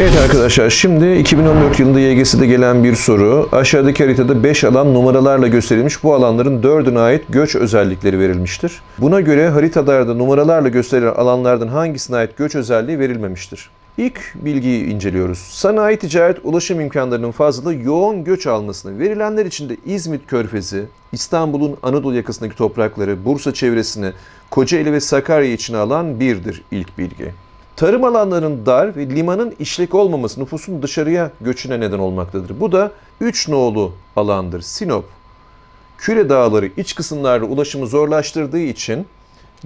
Evet arkadaşlar şimdi 2014 yılında YGS'de gelen bir soru. Aşağıdaki haritada 5 alan numaralarla gösterilmiş. Bu alanların 4'üne ait göç özellikleri verilmiştir. Buna göre haritalarda numaralarla gösterilen alanlardan hangisine ait göç özelliği verilmemiştir? İlk bilgiyi inceliyoruz. Sanayi, ticaret, ulaşım imkanlarının fazlalığı yoğun göç almasını, verilenler içinde İzmit Körfezi, İstanbul'un Anadolu yakasındaki toprakları, Bursa çevresini, Kocaeli ve Sakarya içine alan birdir ilk bilgi. Tarım alanlarının dar ve limanın işlek olmaması nüfusun dışarıya göçüne neden olmaktadır. Bu da 3 nolu alandır. Sinop, Küre Dağları iç kısımlarda ulaşımı zorlaştırdığı için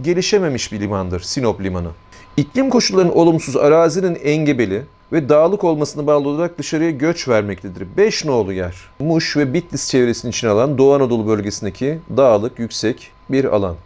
gelişememiş bir limandır Sinop Limanı. İklim koşullarının olumsuz arazinin engebeli ve dağlık olmasına bağlı olarak dışarıya göç vermektedir. 5 nolu yer. Muş ve Bitlis çevresinin içine alan Doğu Anadolu bölgesindeki dağlık, yüksek bir alan.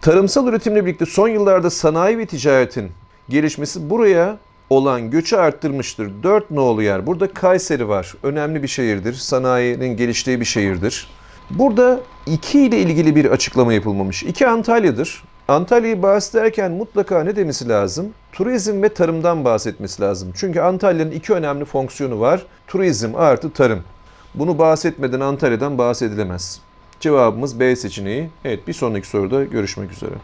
Tarımsal üretimle birlikte son yıllarda sanayi ve ticaretin gelişmesi buraya olan göçü arttırmıştır. 4 nolu yer. Burada Kayseri var. Önemli bir şehirdir. Sanayinin geliştiği bir şehirdir. Burada 2 ile ilgili bir açıklama yapılmamış. 2 Antalya'dır. Antalya'yı bahsederken mutlaka ne demesi lazım? Turizm ve tarımdan bahsetmesi lazım. Çünkü Antalya'nın iki önemli fonksiyonu var. Turizm artı tarım. Bunu bahsetmeden Antalya'dan bahsedilemez. Cevabımız B seçeneği. Evet bir sonraki soruda görüşmek üzere.